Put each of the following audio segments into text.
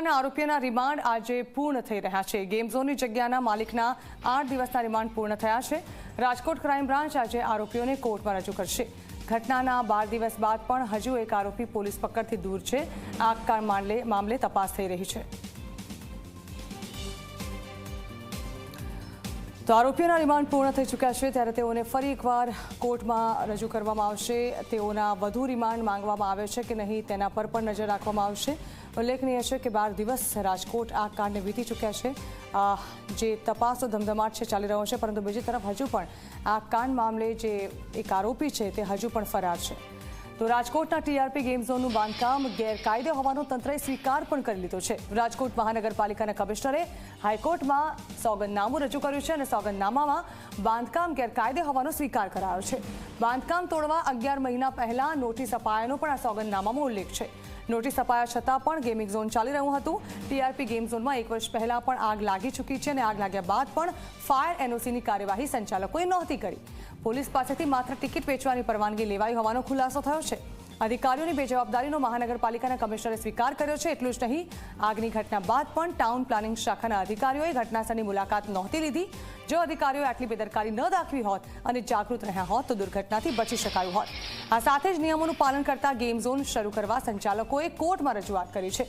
હત્યાકાંડના આરોપીઓના remand આજે પૂર્ણ થઈ રહ્યા છે. ગેમ ઝોનની જગ્યાના માલિકના આઠ દિવસના રિમાન્ડ પૂર્ણ થયા છે. રાજકોટ ક્રાઇમ બ્રાન્ચ આજે આરોપીઓને કોર્ટમાં રજૂ કરશે. ઘટનાના બાર દિવસ બાદ પણ હજુ એક આરોપી પોલીસ પકડથી દૂર છે. આ મામલે તપાસ થઈ રહી છે. તો આરોપીઓના રિમાન્ડ પૂર્ણ થઈ ચૂક્યા છે ત્યારે તેઓને ફરી એકવાર કોર્ટમાં રજૂ કરવામાં આવશે. તેઓના વધુ રિમાન્ડ માંગવામાં આવે છે કે નહીં તેના પર પણ નજર રાખવામાં આવશે. ઉલ્લેખનીય છે કે બાર દિવસ રાજકોટ આ કાંડને વીતી ચૂક્યા છે. જે તપાસનો ધમધમાટ છે, ચાલી રહ્યો છે, પરંતુ બીજી તરફ હજુ પણ આ કાંડ મામલે જે એક આરોપી છે તે હજુ પણ ફરાર છે. તો રાજકોટના ટીઆરપી ગેમ ઝોનનું બાંધકામ ગેરકાયદે હોવાનો તંત્રએ સ્વીકાર પણ કરી લીધો છે. રાજકોટ મહાનગરપાલિકાના કમિશનરે હાઈકોર્ટમાં સોગંદનામું રજૂ કર્યું છે અને સોગંદનામામાં બાંધકામ ગેરકાયદે હોવાનો સ્વીકાર કરાયો છે. બાંધકામ તોડવા અગિયાર મહિના પહેલા નોટિસ અપાયાનો પણ આ સોગંદનામામાં ઉલ્લેખ છે. નોટિસ અપાયા છતાં પણ ગેમિંગ ઝોન ચાલી રહ્યું હતું. ટીઆરપી ગેમ ઝોનમાં એક વર્ષ પહેલાં પણ આગ લાગી ચૂકી છે અને આગ લાગ્યા બાદ પણ ફાયર એનઓસીની કાર્યવાહી સંચાલકોએ નહોતી કરી. પોલીસ પાસેથી માત્ર ટિકિટ વેચવાની પરવાનગી લેવાઈ હોવાનો ખુલાસો થયો છે. અધિકારીઓની બેજવાબદારીનો મહાનગરપાલિકાના કમિશનરે સ્વીકાર કર્યો છે એટલું જ નહીં, આગની ઘટના બાદ પણ ટાઉન પ્લાનિંગ શાખાના અધિકારીઓએ ઘટનાસ્થળની મુલાકાત નહોતી લીધી. જો અધિકારીઓ આટલી બેદરકારી ન દાખવી હોત અને જાગૃત રહ્યા હોત, તો દુર્ઘટનાથી બચી શકાયું હોત. આ સાથે જ નિયમોનું પાલન કરતા ગેમ ઝોન શરૂ કરવા સંચાલકોએ કોર્ટમાં રજૂઆત કરી છે.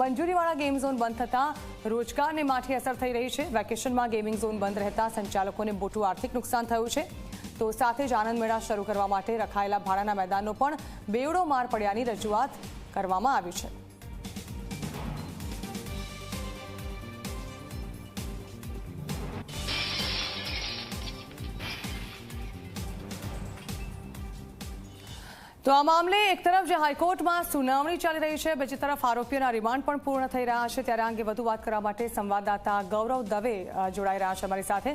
મંજૂરીવાળા ગેમ ઝોન બંધ થતાં રોજગારને માઠી અસર થઈ રહી છે. વેકેશનમાં ગેમિંગ ઝોન બંધ રહેતા સંચાલકોને મોટું આર્થિક નુકસાન થયું છે. તો સાથે જ આનંદ મેળા શરૂ કરવા માટે રખાયેલા ભાડાના મેદાનનો પણ બેવડો માર પડ્યાની રજૂઆત કરવામાં આવી છે. તો આ મામલે એક તરફ જે હાઈકોર્ટમાં સુનાવણી ચાલી રહી છે, બીજી તરફ આરોપીઓના રિમાન્ડ પણ પૂર્ણ થઈ રહ્યા છે. ત્યારે આ અંગે વધુ વાત કરવા માટે સંવાદદાતા ગૌરવ દવે જોડાઈ રહ્યા છે અમારી સાથે.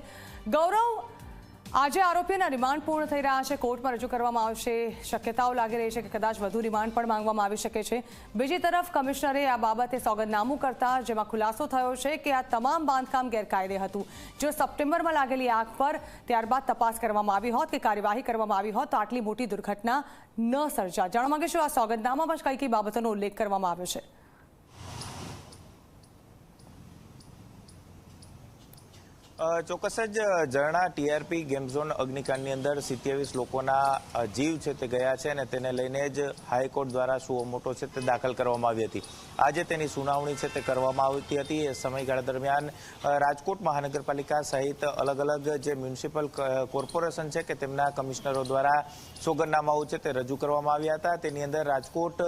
ગૌરવ આજે આરોપીના રિમાન્ડ પૂર્ણ થઈ રહ્યા છે. કોર્ટમાં રજૂ કરવામાં આવશે. શક્યતાઓ લાગી રહી છે કે કદાચ વધુ રિમાન્ડ પણ માંગવામાં આવી શકે છે. બીજી તરફ, કમિશનરે આ બાબતે સોગંદનામું કરતા જેમાં ખુલાસો થયો છે કે આ તમામ બાંધકામ ગેરકાયદે હતું. જો સપ્ટેમ્બરમાં લાગેલી આગ પર ત્યારબાદ તપાસ કરવામાં આવી હોત કે કાર્યવાહી કરવામાં આવી હોત, તો આટલી મોટી દુર્ઘટના ન સર્જા જાણવા માંગીશું આ સોગંદનામામાં કઈ કઈ બાબતોનો ઉલ્લેખ કરવામાં આવ્યો છે. ચોક્કસ જ ઝરણા ટીઆરપી ગેમ ઝોન અગ્નિકાંડની અંદર સિત્યાવીસ લોકોના જીવ છે તે ગયા છે અને તેને લઈને જ હાઈકોર્ટ દ્વારા સુઓ મોટો છે તે દાખલ કરવામાં આવી હતી. આજે તેની સુનાવણી છે તે કરવામાં આવતી હતી. એ સમયગાળા દરમિયાન રાજકોટ મહાનગરપાલિકા સહિત અલગ અલગ જે મ્યુનિસિપલ કોર્પોરેશન છે કે તેમના કમિશનરો દ્વારા સોગંદનામાઓ છે તે રજૂ કરવામાં આવ્યા હતા. તેની અંદર રાજકોટ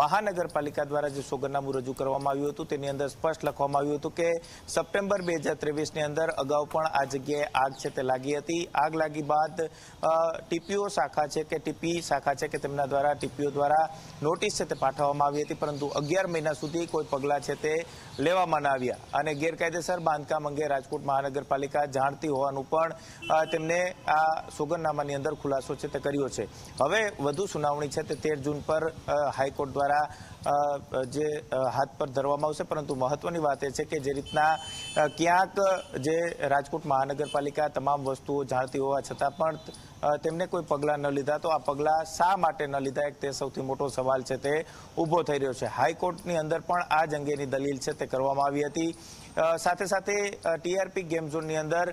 મહાનગરપાલિકા દ્વારા જે સોગંદનામું રજૂ કરવામાં આવ્યું હતું, તેની અંદર સ્પષ્ટ લખવામાં આવ્યું હતું કે સપ્ટેમ્બર બે હજાર ત્રેવીસની અંદર અગાઉ પણ આ જગ્યાએ આગ છે તે લાગી હતી. આગ લાગી બાદ ટીપીઓ શાખા છે કે ટીપી શાખા છે કે તેમના દ્વારા ટીપીઓ દ્વારા નોટિસ છે તે પાઠવવામાં આવી હતી, પરંતુ અગિયાર મહિના સુધી કોઈ પગલાં છે તે લેવામાં ના આવ્યા. અને ગેરકાયદેસર બાંધકામ અંગે રાજકોટ મહાનગરપાલિકા જાણતી હોવાનું પણ તેમને આ સોગંદનામાની અંદર ખુલાસો છે તે કર્યો છે. હવે વધુ સુનાવણી છે તે તેર જૂન પર હાઈકોર્ટ દ્વારા અ, જે હાથ પર ધરવામાં આવશે. પરંતુ મહત્વની વાત એ છે કે જે રીતના ક્યાંક જે રાજકોટ મહાનગરપાલિકા તમામ વસ્તુઓ જાણતી હોવા છતાં પણ તેમને કોઈ પગલાં ન લીધા. તો આ પગલાં શા માટે ન લીધા? એક તે સૌથી મોટો સવાલ છે તે ઊભો થઈ રહ્યો છે. હાઈકોર્ટની અંદર પણ આ જ અંગેની દલીલ છે તે કરવામાં આવી હતી. સાથે સાથે ટીઆરપી ગેમ ઝોનની અંદર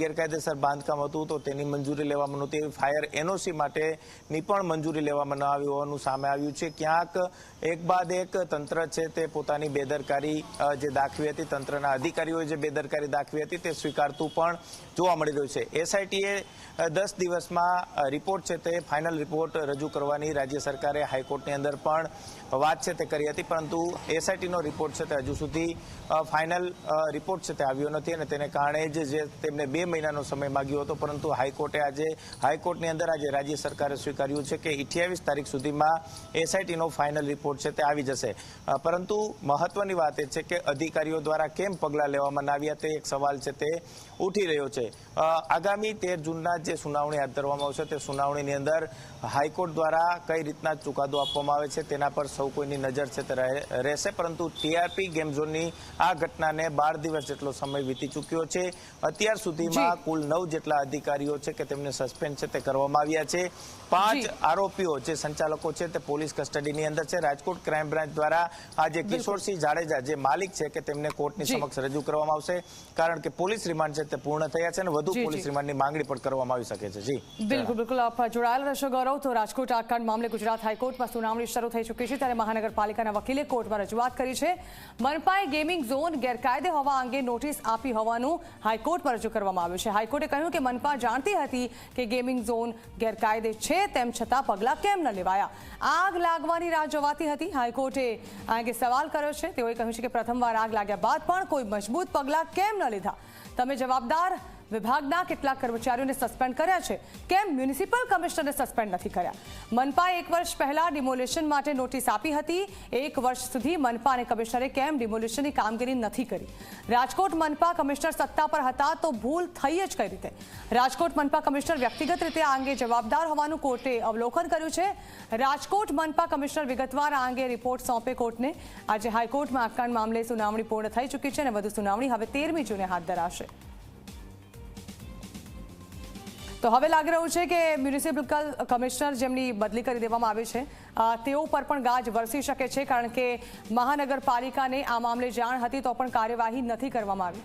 ગેરકાયદેસર બાંધકામ હતું તો તેની મંજૂરી લેવામાં નહોતી ફાયર એનઓસી માટેની પણ મંજૂરી લેવામાં ન આવી હોવાનું સામે આવ્યું છે. ક્યાંક એક બાદ એક તંત્ર છે તે પોતાની બેદરકારી જે દાખવી હતી, તંત્રના અધિકારીઓએ જે બેદરકારી દાખવી હતી તે સ્વીકારતું પણ જોવા મળી રહ્યું છે. એસઆઈટીએ દસ દિવસમાં રિપોર્ટ છે તે ફાઇનલ રિપોર્ટ રજૂ કરવાની રાજ્ય સરકારે હાઈકોર્ટની અંદર પણ વાત છે તે કરી હતી. પરંતુ એસઆઈટીનો રિપોર્ટ છે તે હજુ સુધી ફાઇનલ રિપોર્ટ છે તે આવ્યો નથી અને તેને કારણે જ જે તેમને બે મહિનાનો સમય માગ્યો હતો, પરંતુ હાઈકોર્ટે આજે, હાઈકોર્ટની અંદર આજે રાજ્ય સરકારે સ્વીકાર્યું છે કે અઠ્યાવીસ તારીખ સુધીમાં એસઆઈટીનો ફાઇનલ રિપોર્ટ છે તે આવી જશે. પરંતુ મહત્વની વાત એ છે કે અધિકારીઓ દ્વારા કેમ પગલાં લેવામાં ના આવ્યા તે એક સવાલ છે તે ઉઠી રહ્યો છે. આગામી તેર જૂનના જે સુનાવણી હાથ ધરવામાં આવશે, તે સુનાવણીની અંદર હાઈકોર્ટ દ્વારા કઈ રીતના ચુકાદો આપવામાં આવે છે તેના પર સૌ કોઈની નજર છે તે રહેશે પરંતુ ટીઆરપી ગેમ ઝોનની આ ઘટનાને બાર દિવસ જેટલો સમય વીતી ચૂક્યો છે. અત્યાર સુધીમાં કુલ નવ જેટલા અધિકારીઓ છે કે તેમને સસ્પેન્ડ છે તે કરવામાં આવ્યા છે. પાંચ આરોપીઓ જે સંચાલકો છે તે પોલીસ કસ્ટડીની અંદર છે. રાજકોટ ક્રાઇમ બ્રાન્ચ દ્વારા આજે કિશોરસિંહ જાડેજા જે માલિક છે કે તેમને કોર્ટની સમક્ષ રજૂ કરવામાં આવશે કારણ કે પોલીસ રિમાન્ડ છે તે પૂર્ણ થયા છે અને વધુ પોલીસ રિમાન્ડની માંગણી પણ કરવામાં આવી શકે છે. જી. બિલકુલ બિલકુલ. આપ જોડાયેલા રહેશો ગૌરવ. તો રાજકોટ આકાંડ મામલે ગુજરાત હાઈકોર્ટમાં સુનાવણી શરૂ થઈ ચૂકી છે ત્યારે મહાનગરપાલિકાના વકીલે કોર્ટમાં રજૂઆત કરી છે. મનપાએ ગેમિંગ ઝોન ગેરકાયદે હોવા અંગે નોટિસ આપી હોવાનું હાઈકોર્ટમાં રજૂ કરવામાં આવ્યું છે. હાઈકોર્ટે કહ્યું કે મનપા જાણતી હતી કે ગેમિંગ ઝોન ગેરકાયદે છે, તેમ છતાં પગલાં કેમ ન લેવાયા? આગ લાગવાની રાહ જોવાતી હતી. હાઈકોર્ટે આ અંગે સવાલ કર્યો છે. તેઓએ કહ્યું છે કે પ્રથમવાર આગ લાગ્યા બાદ પણ કોઈ મજબૂત પગલાં કેમ ન લીધા? તમે જવાબદાર વિભાગના કેટલાક કર્મચારીઓને સસ્પેન્ડ કર્યા છે. કેમ મ્યુનિસિપલ કમિશનરને સસ્પેન્ડ નથી કર્યા? મનપાએ એક વર્ષ પહેલા ડિમોલેશન માટે નોટિસ આપી હતી. એક વર્ષ સુધી મનપા અને કમિશનરે કેમ ડિમોલેશનની કામગીરી નથી કરી? રાજકોટ મનપા કમિશનર સત્તા પર હતા તો ભૂલ થઈ જ કઈ રીતે? રાજકોટ મનપા કમિશનર વ્યક્તિગત રીતે આ અંગે જવાબદાર હોવાનું કોર્ટે અવલોકન કર્યું છે. રાજકોટ મનપા કમિશનર વિગતવાર આ અંગે રિપોર્ટ સોંપે કોર્ટને. આજે હાઈકોર્ટમાં આકાંડ મામલે સુનાવણી પૂર્ણ થઈ ચૂકી છે અને વધુ સુનાવણી હવે તેરમી જૂને હાથ ધરાશે. તો હવે લાગી રહ્યું છે કે મ્યુનિસિપલ કમિશનર જેમની બદલી કરી દેવામાં આવી છે તેઓ પર પણ ગાજ વરસી શકે છે, કારણ કે મહાનગરપાલિકાને આ મામલે જાણ હતી તો પણ કાર્યવાહી નથી કરવામાં આવી.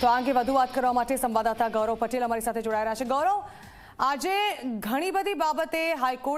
તો આ અંગે વધુ વાત કરવા માટે સંવાદદાતા ગૌરવ પટેલ અમારી સાથે જોડાયા છે. ગૌરવ, આજે ઘણી બધી બાબતે હાઈકોર્ટ